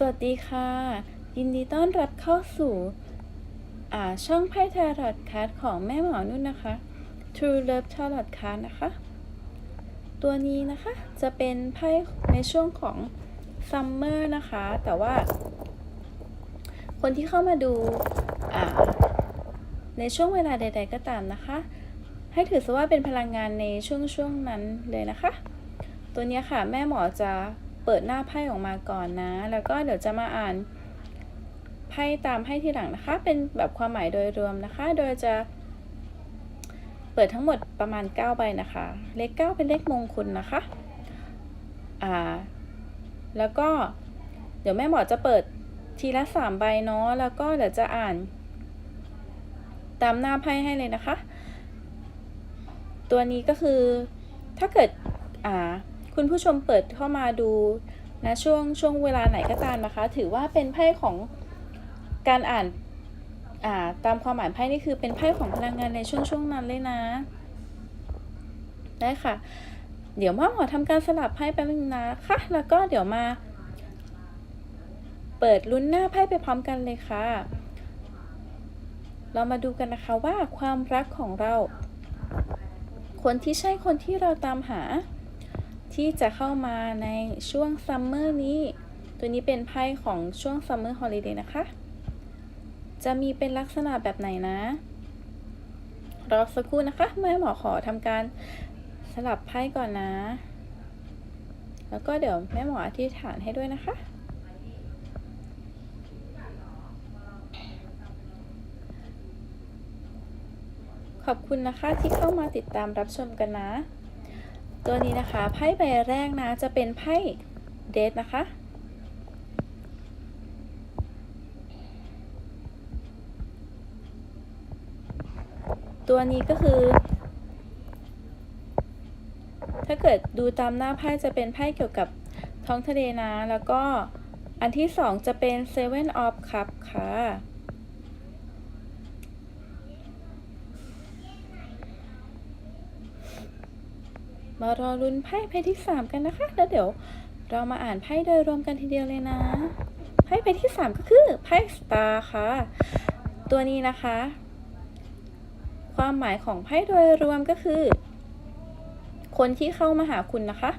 สวัสดีค่ะ ยินดีต้อนรับเข้าสู่อ่าช่องไพ่ทาร์ตคัร์ดของแม่หมอนุ่นนะคะ True Love Tarot Card นะคะ ตัวนี้นะคะจะเป็นไพ่ในช่วงของ Summer นะคะ แต่ว่า คนที่เข้ามาดูอ่าในช่วงเวลาใด ๆ ก็ตามนะคะ ให้ถือซะว่าเป็นพลังงานในช่วงช่วงนั้นเลยนะคะ ตัวนี้ค่ะแม่หมอจะ เปิดหน้าไพ่ออกมาก่อนนะ แล้วก็เดี๋ยวจะมาอ่านไพ่ตามไพ่ทีหลังนะคะ เป็นแบบความหมายโดยรวมนะคะ โดยจะเปิดทั้งหมดประมาณ 9 ใบนะคะ เลข 9 เป็นเลขมงคลนะคะ อ่า แล้วก็เดี๋ยวแม่หมอจะเปิดทีละ 3 ใบเนาะ แล้วก็เดี๋ยวจะอ่าน ตามหน้าไพ่ให้เลยนะคะ ตัวนี้ก็คือถ้าเกิด อ่า คุณผู้ชมเปิดเข้ามาดูนะช่วงช่วงเวลาไหนก็ตามนะคะ ถือว่าเป็นไพ่ของการอ่านอ่าตามความหมายไพ่นี่คือเป็นไพ่ของพลังงานในช่วงช่วงนั้นเลยนะ ได้ค่ะ เดี๋ยวมาหมอทำการสลับไพ่แป๊บนึงนะคะ แล้วก็เดี๋ยวมา เปิดลุ้นหน้าไพ่ไปพร้อมกันเลยค่ะ เรามาดูกันนะคะว่าความรักของเรา คนที่ใช่คนที่เราตามหา ที่จะเข้ามาในช่วงซัมเมอร์นี้ ตัวนี้เป็นไพ่ของช่วงซัมเมอร์ฮอลิเดย์นะคะ จะมีเป็นลักษณะแบบไหนนะ รอสักครู่นะคะแม่หมอขอทำการสลับไพ่ก่อนนะ แล้วก็เดี๋ยวแม่หมออธิษฐานให้ด้วยนะคะขอบคุณนะคะที่เข้ามาติดตามรับชมกันนะ ตัวนี้นะคะไพ่ใบแรกนะจะเป็นไพ่เดทนะคะตัวนี้ก็คือ ถ้าเกิดดูตามหน้าไพ่จะเป็นไพ่เกี่ยวกับท้องทะเลนะ แล้วก็อันที่สองจะเป็น Seven of Cup ค่ะ มารอลุ้นไพ่ไพ่ที่สามกันนะคะ แล้วเดี๋ยวเรามาอ่านไพ่โดยรวมกันทีเดียวเลยนะ ไพ่ใบที่สามก็คือไพ่สตาร์ค่ะ ตัวนี้นะคะ ความหมายของไพ่โดยรวมก็คือ คนที่เข้ามาหาคุณนะคะ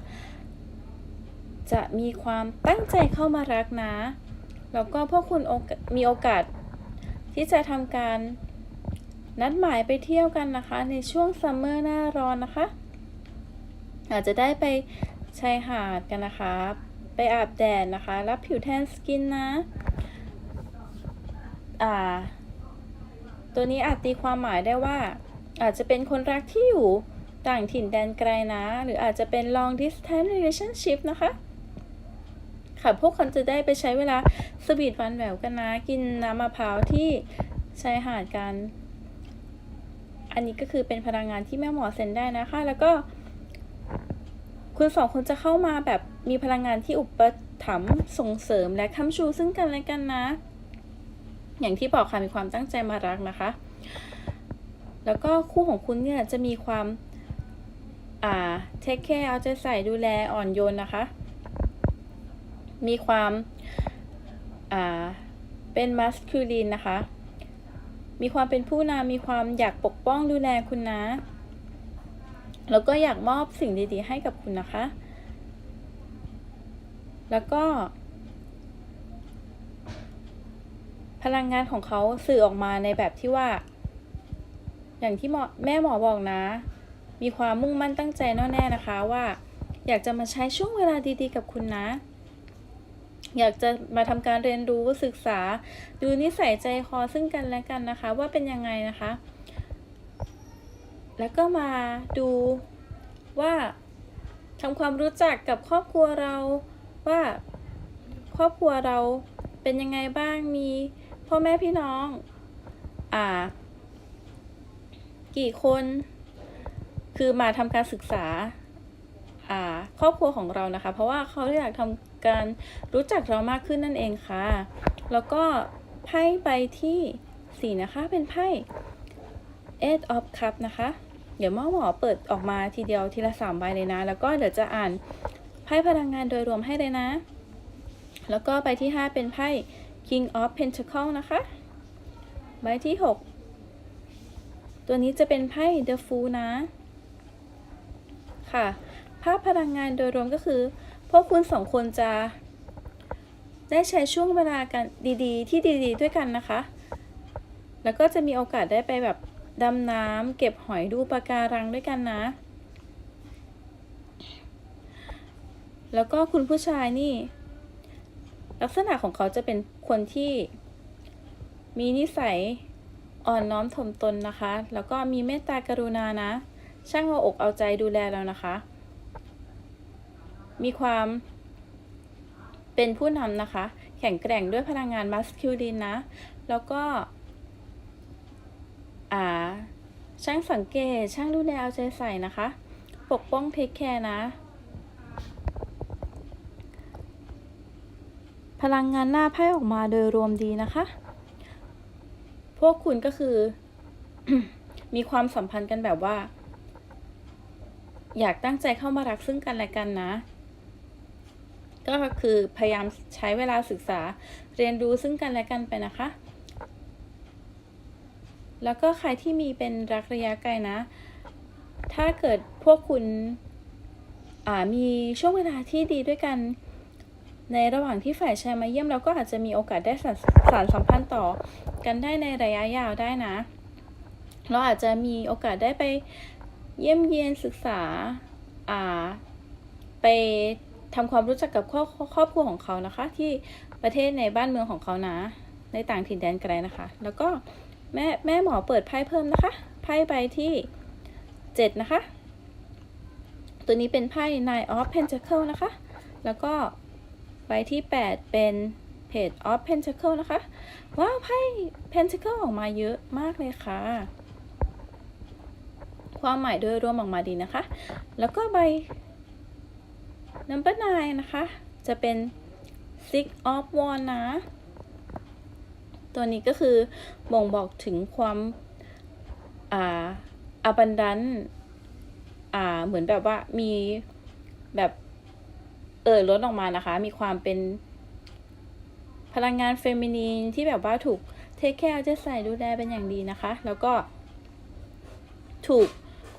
จะมีความตั้งใจเข้ามารักนะ แล้วก็พวกคุณมีโอกาสที่จะทำการนัดหมายไปเที่ยวกันนะคะ ในช่วงซัมเมอร์หน้าร้อนนะคะ อาจจะได้ไปชายหาดกันนะคะ ไปอาบแดดนะคะ รับผิวแทนสกินนะ อ่า ตัวนี้อาจตีความหมายได้ว่า อาจจะเป็นคนรักที่อยู่ต่างถิ่นแดนไกลนะ หรืออาจจะเป็น long distance relationship นะคะ ค่ะพวกคนจะได้ไปใช้เวลาสวีทวันแหววกันนะ กินน้ำมะพร้าวที่ชายหาดกัน อันนี้ก็คือเป็นพลังงานที่แม่หมอเซ็นได้นะคะ แล้วก็ คุณสองคนจะเข้ามาแบบมีพลังงานที่อุปถัมภ์ส่งเสริมและค้ำชูซึ่งกันและกันนะ อย่างที่บอกค่ะมีความตั้งใจมารักนะคะ แล้วก็คู่ของคุณเนี่ยจะมีความอ่าเทคแคร์เอาใจใส่ดูแลอ่อนโยนนะคะ มีความอ่าเป็นมัสคูลีนนะคะ มีความเป็นผู้นำมีความอยากปกป้องดูแลคุณนะ แล้วก็อยากมอบสิ่งดีๆ ให้กับคุณนะคะ แล้วก็ พลังงานของเขาสื่อออกมาในแบบที่ว่า อย่างที่หมอแม่หมอบอกนะ มีความมุ่งมั่นตั้งใจแน่วแน่นะคะว่า อยากจะมาใช้ช่วงเวลาดีๆ กับคุณนะ อยากจะมาทำการเรียนรู้ศึกษา ดูนิสัยใจคอซึ่งกันและกันนะคะ ว่าเป็นยังไงนะคะ แล้วก็มาดูว่าทำความรู้จักกับครอบครัวเราว่าครอบครัวเราเป็นยังไงบ้างมีพ่อแม่พี่น้องอ่า กี่คน คือมาทำการศึกษาอ่าครอบครัวของเรานะคะ เพราะว่าเขาอยากทำการรู้จักเรามากขึ้นนั่นเองค่ะ แล้วก็ไพ่ใบที่สี่นะคะเป็นไพ่ Eight of Cup นะคะ เดี๋ยวหมอหมอเปิดออกมาทีเดียวทีละสามใบเลยนะ แล้วก็เดี๋ยวจะอ่านไพ่พลังงานโดยรวมให้เลยนะ แล้วก็ใบที่ 5 เป็นไพ่ King of Pentacle นะคะ ใบที่ 6 ตัวนี้จะเป็นไพ่ The Fool นะ ค่ะ ภาพพลังงานโดยรวมก็คือ พวกคุณสองคนจะ ได้ใช้ช่วงเวลากันดีๆ ที่ดีๆ ด้วยกันนะคะ แล้วก็จะมีโอกาสได้ไปแบบ ดำน้ำเก็บหอยดูปะการังด้วยกันนะ แล้วก็คุณผู้ชายนี่ ลักษณะของเขาจะเป็นคนที่มีนิสัยอ่อนน้อมถ่อมตนนะคะ แล้วก็มีเมตตากรุณานะ ช่างเอาอกเอาใจดูแลเรานะคะ มีความเป็นผู้นำนะคะ แข็งแกร่งด้วยพลังงานมัสคิวลินนะ แล้วก็ อาช่างสังเกตช่างดูแลเอาใจใส่นะคะ ปกป้องเทคแคร์นะ พลังงานหน้าไพ่ออกมาโดยรวมดีนะคะ พวกคุณก็คือ มีความสัมพันธ์กันแบบว่า อยากตั้งใจเข้ามารักซึ่งกันและกันนะ ก็คือพยายามใช้เวลาศึกษาเรียนรู้ซึ่งกันและกันไปนะคะ แล้วก็ใครที่มีเป็นรักระยะไกลนะ ถ้าเกิดพวกคุณอ่ามีช่วงเวลาที่ดีด้วยกัน ในระหว่างที่ฝ่ายชายมาเยี่ยมเราก็อาจจะมีโอกาสได้สานสารสัมพันธ์ต่อกันได้ในระยะยาวได้นะ เราอาจจะมีโอกาสได้ไปเยี่ยมเยียนศึกษาอ่าไปทำความรู้จักกับครอบครอบครัวของเขานะคะ ที่ประเทศในบ้านเมืองของเขานะ ในต่างถิ่นแดนไกลนะคะ แล้วก็ แม่แม่หมอเปิดไพ่เพิ่มนะคะ ไพ่ใบที่เจ็ดนะคะ ตัวนี้เป็นไพ่ Nine of Pentacle นะคะ แล้วก็ใบที่ 8 เป็น Page of Pentacle นะคะ ว้าว ไพ่ Pentacle ออกมาเยอะมากเลยค่ะ ความหมายโดยรวมออกมาดีนะคะ แล้วก็ใบ number 9นะคะ จะเป็น six of wands นะ ตัวนี้ก็คือบ่งบอกถึงความอ่า abundant อ่าเหมือนแบบว่ามีแบบเอ่อล้นออกมานะคะ มีความเป็นพลังงานเฟมินีนที่แบบว่าถูกเทคแคร์จะใส่ดูแลเป็นอย่างดีนะคะ แล้วก็ถูก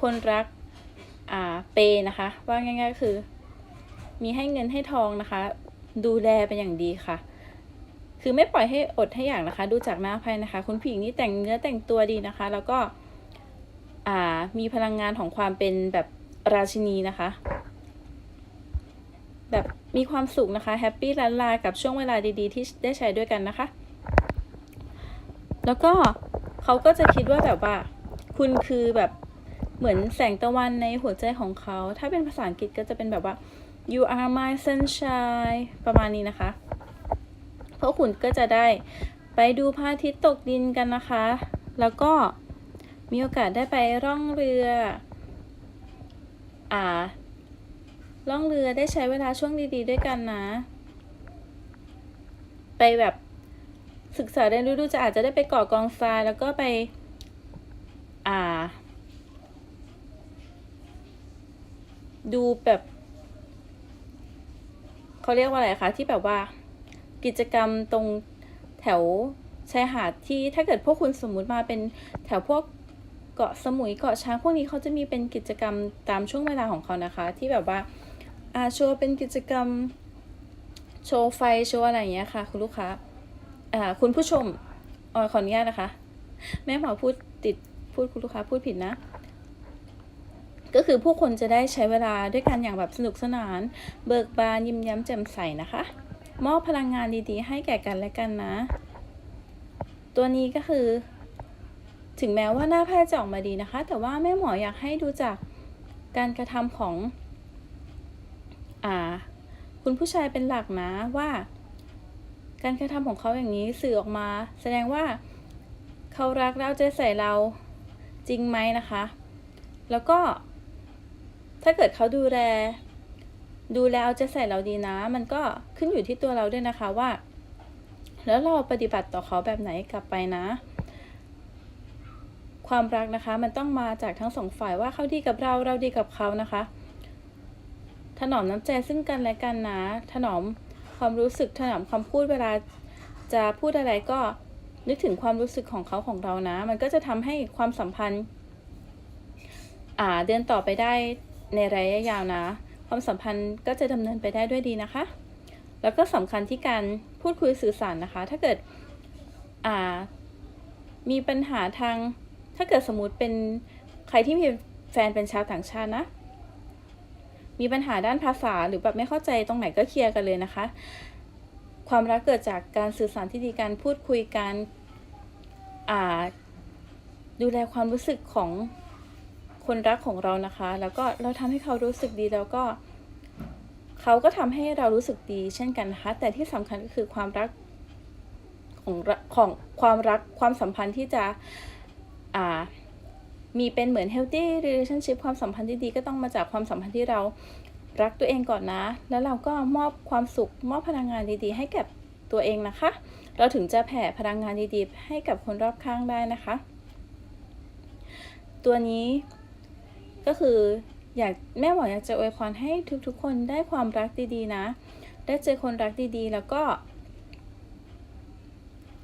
คนรักอ่าเปย์นะคะ ว่าง่ายๆก็คือ มีให้เงินให้ทองนะคะ ดูแลเป็นอย่างดีค่ะ คือไม่ปล่อยให้อดให้อยากนะคะ ดูจากหน้าไพ่นะคะ คุณผู้หญิงนี่แต่งเนื้อแต่งตัวดีนะคะ แล้วก็อ่ามีพลังงานของความเป็นแบบราชินีนะคะ แบบมีความสุขนะคะแฮปปี้ลันลากับช่วงเวลาดีๆ ที่ได้ใช้ด้วยกันนะคะ แล้วก็เขาก็จะคิดว่าแบบว่า คุณคือแบบเหมือนแสงตะวันในหัวใจของเขา ถ้าเป็นภาษาอังกฤษก็จะเป็นแบบว่า you are my sunshine ประมาณนี้นะคะ พราะคุณก็จะได้ไปดูพระอาทิตย์ตกดินกันนะคะ แล้วก็มีโอกาสได้ไปร่องเรือ อ่า ล่องเรือได้ใช้เวลาช่วงดีๆ ด้วยกันนะ ไปแบบศึกษาเรียนรู้ดูจะอาจจะได้ไปกาะกองทรายแล้วก็ไป อ่า ดูแบบเขาเรียกว่าอะไรคะที่แบบว่า กิจกรรมตรงแถวชายหาดที่ถ้าเกิดพวกคุณสมมุติมาเป็นแถวพวกเกาะสมุยเกาะช้างพวกนี้เขาจะมีเป็นกิจกรรมตามช่วงเวลาของเขานะคะ ที่แบบว่าอาโชว์เป็นกิจกรรมโชว์ไฟโชว์อะไรอย่างเงี้ยค่ะ คุณลูกค้าอ่าคุณผู้ชมออยขออนุญาตนะคะ แม่หมอพูดติดพูดคุณลูกค้าพูดผิดนะ ก็คือผู้คนจะได้ใช้เวลาด้วยกันอย่างแบบสนุกสนาน เบิกบานยิ้มย้มแจ่มใสนะคะ มอบพลังงานดีๆ ให้แก่กันและกันนะ ตัวนี้ก็คือ ถึงแม้ว่าหน้าไพ่จะออกมาดีนะคะ แต่ว่าแม่หมออยากให้ดูจากการกระทำของอ่าคุณผู้ชายเป็นหลักนะว่า การกระทำของเขาอย่างนี้สื่อออกมา แสดงว่าเขารักเราใจใส่เราจริงไหมนะคะ แล้วก็ถ้าเกิดเขาดูแล ดูแลเอาใจใส่เราดีนะ มันก็ขึ้นอยู่ที่ตัวเราด้วยนะคะว่า แล้วเราปฏิบัติต่อเขาแบบไหนกลับไปนะ ความรักนะคะมันต้องมาจากทั้งสองฝ่ายว่าเขาดีกับเราเราดีกับเขานะคะ ถนอมน้ำใจซึ่งกันและกันนะ ถนอมความรู้สึกถนอมคำพูดเวลาจะพูดอะไรก็นึกถึงความรู้สึกของเขาของเรานะ มันก็จะทำให้ความสัมพันธ์ อ่าเดินต่อไปได้ในระยะยาวนะ ความสัมพันธ์ก็จะดำเนินไปได้ด้วยดีนะคะ แล้วก็สำคัญที่การพูดคุยสื่อสารนะคะ ถ้าเกิดมีปัญหาทาง ถ้าเกิดสมมติเป็นใครที่มีแฟนเป็นชาวต่างชาตินะ มีปัญหาด้านภาษาหรือแบบไม่เข้าใจตรงไหนก็เคลียร์กันเลยนะคะ ความรักเกิดจากการสื่อสารที่ดีการพูดคุยกันอ่าดูแลความรู้สึกของ คนรักของเรานะคะ แล้วก็เราทำให้เขารู้สึกดีแล้วก็เขาก็ทำให้เรารู้สึกดีเช่นกันนะคะ แต่ที่สำคัญก็คือความรักของรักของความรักความสัมพันธ์ที่จะอ่ามีเป็นเหมือน healthy relationship ความสัมพันธ์ที่ดีก็ต้องมาจากความสัมพันธ์ที่เรารักตัวเองก่อนนะ แล้วเราก็มอบความสุข มอบพลังงานดีๆ ให้กับตัวเองนะคะ เราถึงจะแผ่พลังงานดีๆ ให้กับคนรอบข้างได้นะคะ ตัวนี้ ก็คืออยากแม่หมออยากจะอวยพรให้ทุกๆ คนได้ความรักดีๆนะ ได้เจอคนรักดีๆ แล้วก็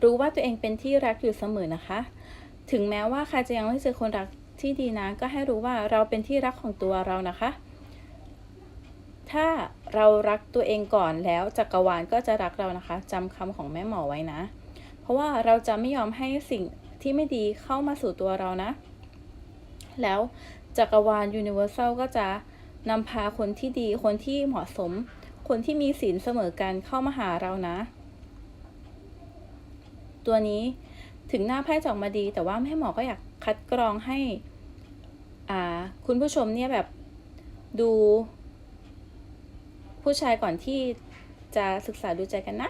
รู้ว่าตัวเองเป็นที่รักอยู่เสมอนะคะ ถึงแม้ว่าใครจะยังไม่เจอคนรักที่ดีนะ ก็ให้รู้ว่าเราเป็นที่รักของตัวเรานะคะ ถ้าเรารักตัวเองก่อนแล้วจักรวาลก็จะรักเรานะคะจำคำของแม่หมอไว้นะ เพราะว่าเราจะไม่ยอมให้สิ่งที่ไม่ดีเข้ามาสู่ตัวเรานะ แล้ว จักรวาลยูนิเวอร์แซลก็จะนำพาคนที่ดีคนที่เหมาะสม คนที่มีศีลเสมอกันเข้ามาหาเรานะ ตัวนี้ถึงหน้าไพ่จะออกมาดี แต่ว่าแม่หมอก็อยากคัดกรองให้อ่าคุณผู้ชมเนี่ยแบบดู ผู้ชายก่อนที่จะศึกษาดูใจกันนะ